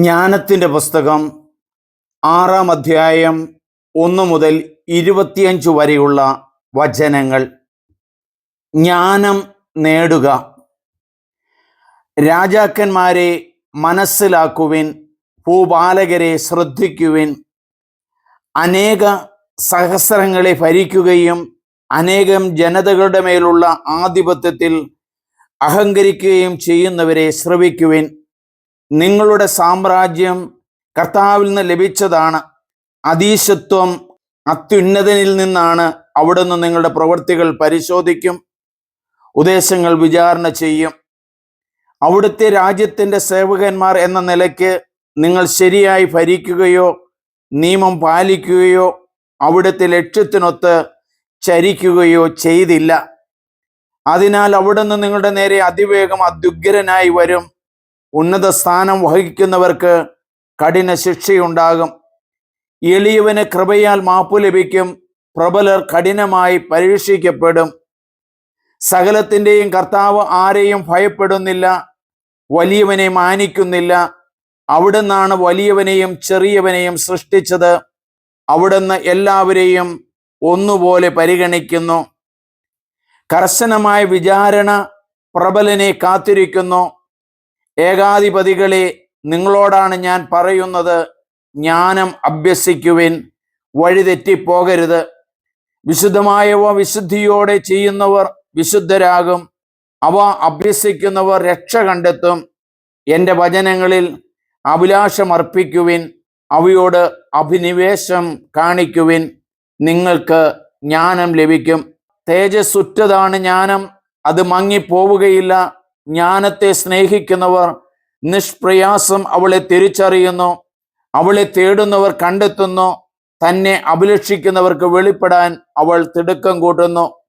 ജ്ഞാനത്തിന്റെ പുസ്തകം ആറാം അധ്യായം ഒന്ന് മുതൽ ഇരുപത്തിയഞ്ച് വരെയുള്ള വചനങ്ങൾ. ജ്ഞാനം നേടുക. രാജാക്കന്മാരെ മനസ്സിലാക്കുവിൻ ഭൂപാലകരെ ശ്രദ്ധിക്കുവിൻ അനേക സഹസ്രങ്ങളെ ഭരിക്കുകയും അനേകം ജനതകളുടെ മേലുള്ള ആധിപത്യത്തിൽ അഹങ്കരിക്കുകയും ചെയ്യുന്നവരെ ശ്രവിക്കുവിൻ. നിങ്ങളുടെ സാമ്രാജ്യം കർത്താവിൽ നിന്ന് ലഭിച്ചതാണ്. അതീശത്വം അത്യുന്നതനിൽ നിന്നാണ് അവിടുന്ന് നിങ്ങളുടെ പ്രവൃത്തികൾ പരിശോധിക്കും ഉദ്ദേശങ്ങൾ വിചാരണ ചെയ്യും. അവിടുത്തെ രാജ്യത്തിന്റെ സേവകന്മാർ എന്ന നിലയ്ക്ക് നിങ്ങൾ ശരിയായി ഭരിക്കുകയോ നിയമം പാലിക്കുകയോ അവിടുത്തെ ലക്ഷ്യത്തിനൊത്ത് ചരിക്കുകയോ ചെയ്തില്ല. അതിനാൽ അവിടുന്ന് നിങ്ങളുടെ നേരെ അതിവേഗം അത്യുഗ്രനായി വരും. ഉന്നത സ്ഥാനം വഹിക്കുന്നവർക്ക് കഠിന ശിക്ഷയുണ്ടാകും. എളിയവന് കൃപയാൽ മാപ്പു ലഭിക്കും. പ്രബലർ കഠിനമായി പരീക്ഷിക്കപ്പെടും. സകലത്തിന്റെയും കർത്താവ് ആരെയും ഭയപ്പെടുന്നില്ല. വലിയവനെ മാനിക്കുന്നില്ല. അവിടുന്നാണ് വലിയവനെയും ചെറിയവനെയും സൃഷ്ടിച്ചത്. അവിടുന്ന് എല്ലാവരെയും ഒന്നുപോലെ പരിഗണിക്കുന്നു. കർശനമായ വിചാരണ പ്രബലനെ കാത്തിരിക്കുന്നു. ഏകാധിപതികളെ നിങ്ങളോടാണ് ഞാൻ പറയുന്നത്. ജ്ഞാനം അഭ്യസിക്കുവിൻ. വഴിതെറ്റിപ്പോകരുത് വിശുദ്ധമായവ വിശുദ്ധിയോടെ ചെയ്യുന്നവർ വിശുദ്ധരാകും. അവ അഭ്യസിക്കുന്നവർ രക്ഷ കണ്ടെത്തും. എന്റെ വചനങ്ങളിൽ അഭിലാഷമർപ്പിക്കുവിൻ. അവയോട് അഭിനിവേശം കാണിക്കുവിൻ. നിങ്ങൾക്ക് ജ്ഞാനം ലഭിക്കും. തേജസ്സുറ്റതാണ് ജ്ഞാനം. അത് മങ്ങിപ്പോവുകയില്ല. ജ്ഞാനത്തെ സ്നേഹിക്കുന്നവർ നിഷ്പ്രയാസം അവളെ തിരിച്ചറിയുന്നു. അവളെ തേടുന്നവർ കണ്ടെത്തുന്നു. തന്നെ അഭിലഷിക്കുന്നവർക്ക് വെളിപ്പെടാൻ അവൾ തിടുക്കം കൂട്ടുന്നു.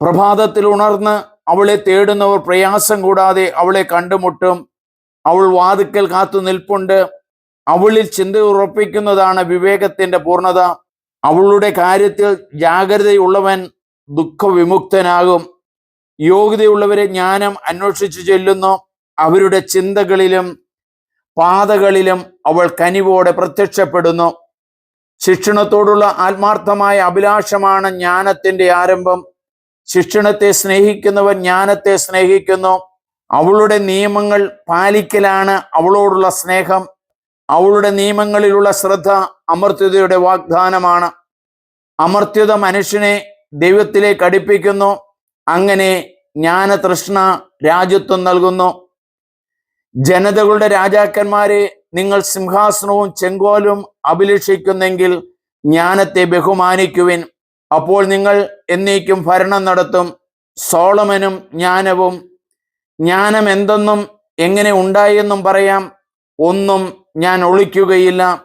പ്രഭാതത്തിൽ ഉണർന്ന് അവളെ തേടുന്നവർ പ്രയാസം കൂടാതെ അവളെ കണ്ടുമുട്ടും. അവൾ വാതുക്കൽ കാത്തു നിൽപ്പുണ്ട്. അവളിൽ ചിന്ത ഉറപ്പിക്കുന്നതാണ് വിവേകത്തിന്റെ പൂർണത. അവളുടെ കാര്യത്തിൽ ജാഗ്രതയുള്ളവൻ ദുഃഖവിമുക്തനാകും. യോഗ്യതയുള്ളവരെ ജ്ഞാനം അന്വേഷിച്ചു ചെല്ലുന്നു. അവരുടെ ചിന്തകളിലും പാതകളിലും അവൾ കനിവോടെ പ്രത്യക്ഷപ്പെടുന്നു. ശിക്ഷണത്തോടുള്ള ആത്മാർത്ഥമായ അഭിലാഷമാണ് ജ്ഞാനത്തിന്റെ ആരംഭം. ശിക്ഷണത്തെ സ്നേഹിക്കുന്നവൻ ജ്ഞാനത്തെ സ്നേഹിക്കുന്നു. അവളുടെ നിയമങ്ങൾ പാലിക്കലാണ് അവളോടുള്ള സ്നേഹം. അവളുടെ നിയമങ്ങളിലുള്ള ശ്രദ്ധ അമർത്യതയുടെ വാഗ്ദാനമാണ്. അമർത്യത മനുഷ്യനെ ദൈവത്തിലേക്ക് അടുപ്പിക്കുന്നു. അങ്ങനെ ജ്ഞാനതൃഷ്ണ രാജ്യത്വം നൽകുന്നു. ജനതകളുടെ രാജാക്കന്മാരെ നിങ്ങൾ സിംഹാസനവും ചെങ്കോലും അഭിലഷിക്കുന്നെങ്കിൽ ജ്ഞാനത്തെ ബഹുമാനിക്കുവിൻ. അപ്പോൾ നിങ്ങൾ എന്നേക്കും ഭരണം നടത്തും. സോളമനും ജ്ഞാനവും. ജ്ഞാനം എന്തെന്നും എങ്ങനെ ഉണ്ടായെന്നും പറയാം. ഒന്നും ഞാൻ ഒളിക്കുകയില്ല.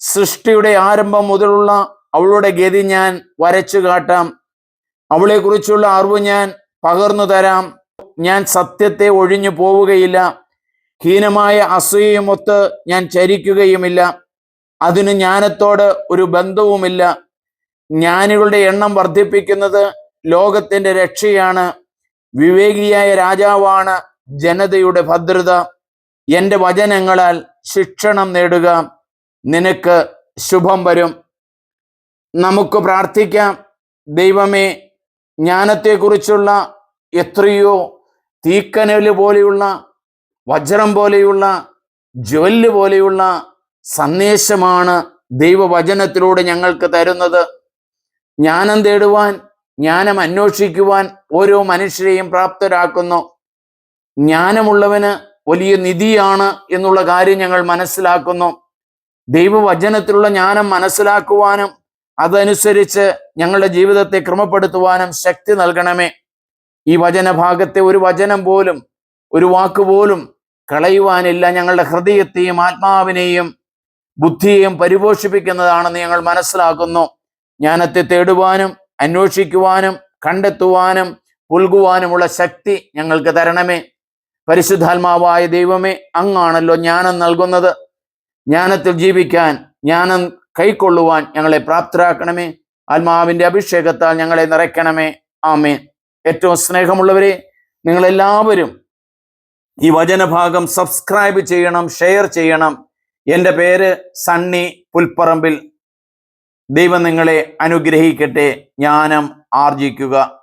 സൃഷ്ടിയുടെ ആരംഭം മുതലുള്ള അവളുടെ ഗതി ഞാൻ വരച്ചു കാട്ടാം അവളെക്കുറിച്ചുള്ള അറിവ് ഞാൻ പകർന്നു തരാം. ഞാൻ സത്യത്തെ ഒഴിഞ്ഞു പോവുകയില്ല. ഹീനമായ അസൂയയുമൊത്ത് ഞാൻ ചരിക്കുകയുമില്ല. അതിന് ജ്ഞാനത്തോട് ഒരു ബന്ധവുമില്ല. ജ്ഞാനികളുടെ എണ്ണം വർദ്ധിപ്പിക്കുന്നത് ലോകത്തിന്റെ രക്ഷയാണ്. വിവേകിയായ രാജാവാണ് ജനതയുടെ ഭദ്രത. എന്റെ വചനങ്ങളാൽ ശിക്ഷണം നേടുക. നിനക്ക് ശുഭം വരും. നമുക്ക് പ്രാർത്ഥിക്കാം. ദൈവമേ ജ്ഞാനത്തെക്കുറിച്ചുള്ള എത്രയോ തീക്കനൽ പോലെയുള്ള വജ്രം പോലെയുള്ള ജ്വല്ല് പോലെയുള്ള സന്ദേശമാണ് ദൈവവചനത്തിലൂടെ ഞങ്ങൾക്ക് തരുന്നത്. ജ്ഞാനം തേടുവാൻ ജ്ഞാനം അന്വേഷിക്കുവാൻ ഓരോ മനുഷ്യരെയും പ്രാപ്തരാക്കുന്നു. ജ്ഞാനമുള്ളവന് വലിയ നിധിയാണ് എന്നുള്ള കാര്യം ഞങ്ങൾ മനസ്സിലാക്കുന്നു. ദൈവവചനത്തിലുള്ള ജ്ഞാനം മനസ്സിലാക്കുവാനും അതനുസരിച്ച് ഞങ്ങളുടെ ജീവിതത്തെ ക്രമപ്പെടുത്തുവാനും ശക്തി നൽകണമേ. ഈ വചനഭാഗത്തെ ഒരു വചനം പോലും ഒരു വാക്കുപോലും കളയുവാനില്ല ഞങ്ങളുടെ ഹൃദയത്തെയും ആത്മാവിനെയും ബുദ്ധിയെയും പരിപോഷിപ്പിക്കുന്നതാണെന്ന് ഞങ്ങൾ മനസ്സിലാക്കുന്നു. ജ്ഞാനത്തെ തേടുവാനും അന്വേഷിക്കുവാനും കണ്ടെത്തുവാനും പുൽകുവാനുമുള്ള ശക്തി ഞങ്ങൾക്ക് തരണമേ. പരിശുദ്ധാത്മാവായ ദൈവമേ അങ്ങാണല്ലോ ജ്ഞാനം നൽകുന്നത്. ജ്ഞാനത്തിൽ ജീവിക്കാൻ ജ്ഞാനം കൈക്കൊള്ളുവാൻ ഞങ്ങളെ പ്രാപ്തരാക്കണമേ. ആത്മാവിന്റെ അഭിഷേകത്താൽ ഞങ്ങളെ നിറയ്ക്കണമേ. ആമേ ഏറ്റവും സ്നേഹമുള്ളവരെ നിങ്ങളെല്ലാവരും ഈ വചനഭാഗം സബ്സ്ക്രൈബ് ചെയ്യണം ഷെയർ ചെയ്യണം. എന്റെ പേര് സണ്ണി പുൽപ്പറമ്പിൽ. ദൈവം നിങ്ങളെ അനുഗ്രഹിക്കട്ടെ. ജ്ഞാനം ആർജിക്കുക.